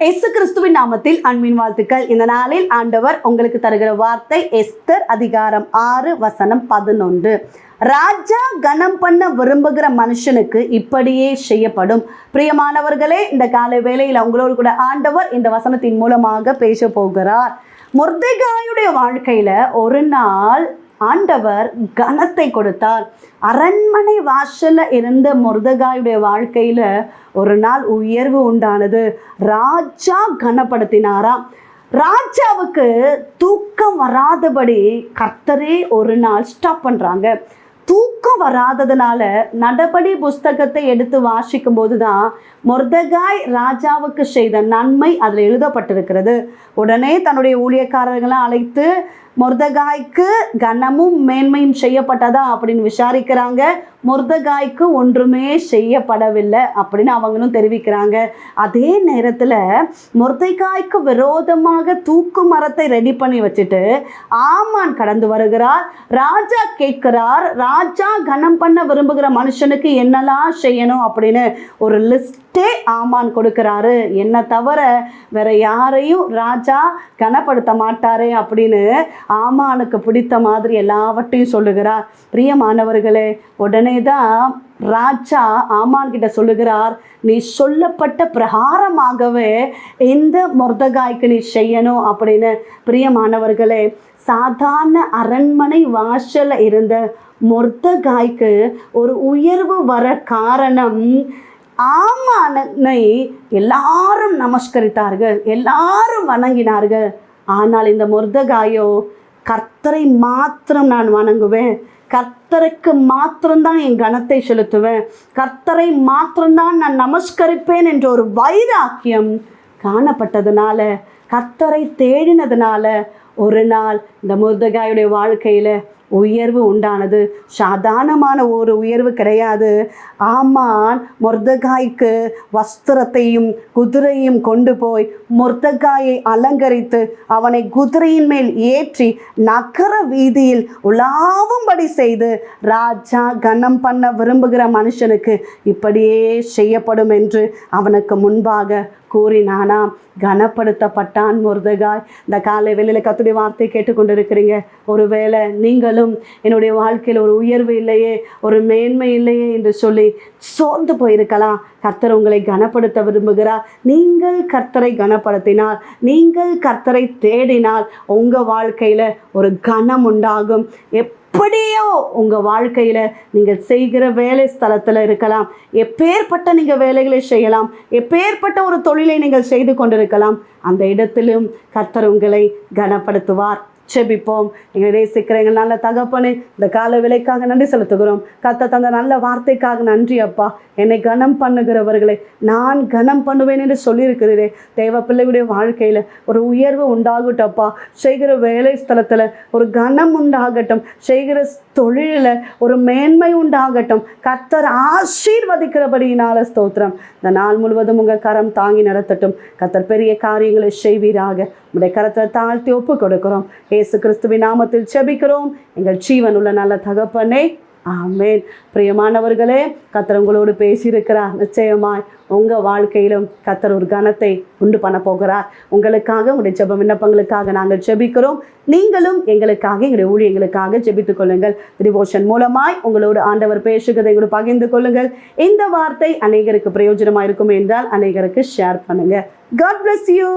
S கிறிஸ்துவின் நாமத்தில் அன்பின் வாழ்த்துக்கள். இந்த நாளில் ஆண்டவர் உங்களுக்கு தருகிற வார்த்தை எஸ்தர் அதிகாரம் ஆறு வசனம் பதினொன்று. ராஜா கனம் பண்ண விரும்புகிற மனுஷனுக்கு இப்படியே செய்யப்படும். பிரியமானவர்களே இந்த காலை வேளையில் அவங்களோடு கூட ஆண்டவர் இந்த வசனத்தின் மூலமாக பேச போகிறார். முர்தேகாயுடைய வாழ்க்கையில ஒரு நாள் ஆண்டவர் கனத்தை கொடுத்தார். அரண்மனை வாசல்ல இருந்த முருதகாயுடைய வாழ்க்கையில ஒரு நாள் உயர்வு உண்டானது. ராஜா கனப்படுத்தினாராம் ராஜாவுக்கு தூக்கம் வராதபடி கர்த்தரே ஒரு நாள் ஸ்டாப் பண்றாங்க. தூக்கம் வராததுனால நடபடி புஸ்தகத்தை எடுத்து வாசிக்கும் போது தான் மொர்தகாய் ராஜாவுக்கு செய்த நன்மை அதில் எழுதப்பட்டிருக்கிறது. உடனே தன்னுடைய ஊழியக்காரர்களை அழைத்து மொர்தகாய்க்கு கனமும் மேன்மையும் செய்யப்பட்டதா அப்படின்னு விசாரிக்கிறாங்க. மொர்தகாய்க்கு ஒன்றுமே செய்யப்படவில்லை அப்படின்னு அவங்களும் தெரிவிக்கிறாங்க. அதே நேரத்தில் மொர்தகாய்க்கு விரோதமாக தூக்கு மரத்தை ரெடி பண்ணி வச்சுட்டு ஆமான் கடந்து வருகிறார். ராஜா கேட்கிறார் ராஜா கனம் பண்ண விரும்புகிற மனுஷனுக்கு என்னெல்லாம் செய்யணும்? அப்படின்னு ஒரு லிஸ்டே ஆமான் கொடுக்கிறாரு. என்ன தவிர வேற யாரையும் ராஜா கனப்படுத்த மாட்டாரே அப்படின்னு ஆமானுக்கு பிடித்த மாதிரி எல்லாவற்றையும் சொல்லுகிறார். பிரியமானவர்களே உடனே தான் ராஜா ஆமான் கிட்ட சொல்லுகிறார் நீ சொல்லப்பட்ட பிரகாரமாகவே இந்த மொர்தகாய்க்கு நீ செய்யணும் அப்படின்னு. பிரியமானவர்களே சாதாரண அரண்மனை வாசலில் இருந்த மொர்தகாய்க்கு ஒரு உயர்வு வர காரணம் ஆமானை எல்லாரும் நமஸ்கரித்தார்கள் எல்லாரும் வணங்கினார்கள். ஆனால் இந்த முருதகாயோ கர்த்தரை மாத்திரம் நான் வணங்குவேன். கர்த்தருக்கு மாத்திரம்தான் என் கணத்தை செலுத்துவேன். கர்த்தரை மாத்திரம்தான் நான் நமஸ்கரிப்பேன் என்ற ஒரு வைராக்கியம் காணப்பட்டதுனால கர்த்தரை தேடினதுனால ஒரு நாள் இந்த முருதகாயுடைய வாழ்க்கையில் உயர்வு உண்டானது. சாதாரணமான ஒரு உயர்வு கிடையாது. ஆமான் மொர்தகாய்க்கு வஸ்திரத்தையும் குதிரையும் கொண்டு போய் மொர்தகாயை அலங்கரித்து அவனை குதிரையின் மேல் ஏற்றி நகர வீதியில் உலாவும்படி செய்து ராஜா கனம் பண்ண விரும்புகிற மனுஷனுக்கு இப்படியே செய்யப்படும் என்று அவனுக்கு முன்பாக கூறினானா கனப்படுத்தப்பட்டான் முருதகாய். இந்த காலை வெளியில் கத்துடைய வார்த்தை கேட்டுக்கொண்டிருக்கிறீங்க. ஒருவேளை நீங்களும் என்னுடைய வாழ்க்கையில் ஒரு உயர்வு இல்லையே ஒரு மேன்மை இல்லையே என்று சொல்லி சோர்ந்து போயிருக்கலாம். கர்த்தர் உங்களை கனப்படுத்த விரும்புகிறார். நீங்கள் கர்த்தரை கனப்படுத்தினால் நீங்கள் கர்த்தரை தேடினால் உங்கள் வாழ்க்கையில் ஒரு கனம் உண்டாகும் எப் எப்படியோ உங்கள் வாழ்க்கையில் நீங்கள் செய்கிற வேலை ஸ்தலத்தில் இருக்கலாம். எப்பேற்பட்ட நீங்கள் வேலைகளை செய்யலாம். எப்பேற்பட்ட ஒரு தொழிலை நீங்கள் செய்து கொண்டிருக்கலாம். அந்த இடத்திலும் கர்த்தர் உங்களை கனப்படுத்துவார். செபிப்போம். எங்களை நேசிக்கிற எங்கள் நல்ல தகப்பனே இந்த கால விலைக்காக நன்றி செலுத்துகிறோம். கத்த தந்த நல்ல வார்த்தைக்காக நன்றி அப்பா. என்னை கனம் பண்ணுகிறவர்களே நான் கனம் பண்ணுவேன் என்று சொல்லியிருக்கிறதே தேவ பிள்ளையுடைய வாழ்க்கையில் ஒரு உயர்வு உண்டாகட்டப்பா செய்கிற வேலை ஸ்தலத்தில் ஒரு கனம் உண்டாகட்டும். செய்கிற தொழிலில் ஒரு மேன்மை உண்டாகட்டும். கத்தர் ஆசீர்வதிக்கிறபடியினால ஸ்தோத்திரம். இந்த நாள் முழுவதும் உங்கள் கரம் தாங்கி நடத்தட்டும். கத்தர் பெரிய காரியங்களை செய்வீராக. உடைய கரத்தை தாழ்த்தி ஒப்பு கொடுக்கிறோம். ஏசு கிறிஸ்துவின் நாமத்தில் செபிக்கிறோம். எங்கள் ஜீவன் உள்ள நல்ல தகப்பனே ஆமேன். பிரியமானவர்களே கத்தர் உங்களோடு பேசியிருக்கிறார். நிச்சயமாய் உங்கள் வாழ்க்கையிலும் கத்தர் ஒரு கனத்தை உண்டு பண்ண போகிறார். உங்களுக்காக உங்களுடைய ஜெப விண்ணப்பங்களுக்காக நாங்கள் ஜெபிக்கிறோம் நீங்களும் எங்களுக்காக எங்களுடைய ஊழியங்களுக்காக ஜெபித்துக் கொள்ளுங்கள். டிவோஷன் மூலமாய் உங்களோடு ஆண்டவர் பேசுகிறதை கூட பகிர்ந்து கொள்ளுங்கள். இந்த வார்த்தை அநேகருக்கு பிரயோஜனமாக இருக்கும் என்றால் அநேகருக்கு ஷேர் பண்ணுங்கள் காட் பிளஸ் யூ